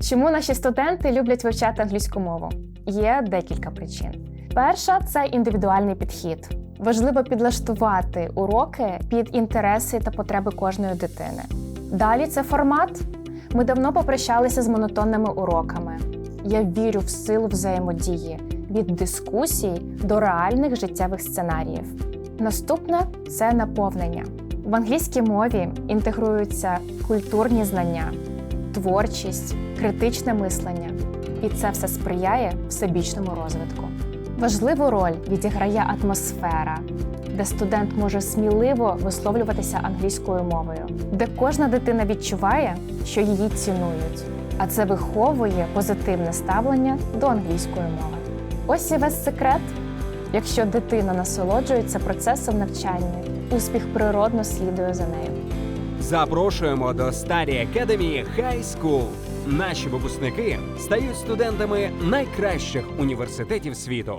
Чому наші студенти люблять вивчати англійську мову? Є декілька причин. Перша це індивідуальний підхід. Важливо підлаштувати уроки під інтереси та потреби кожної дитини. Далі це формат. Ми давно попрощалися з монотонними уроками. Я вірю в силу взаємодії від дискусій до реальних життєвих сценаріїв. Наступне це наповнення. В англійській мові інтегруються культурні знання, творчість, критичне мислення, і це все сприяє всебічному розвитку. Важливу роль відіграє атмосфера, де студент може сміливо висловлюватися англійською мовою, де кожна дитина відчуває, що її цінують, а це виховує позитивне ставлення до англійської мови. Ось і весь секрет. Якщо дитина насолоджується процесом навчання, успіх природно слідує за нею. Запрошуємо до Старі Academy High School. Наші випускники стають студентами найкращих університетів світу.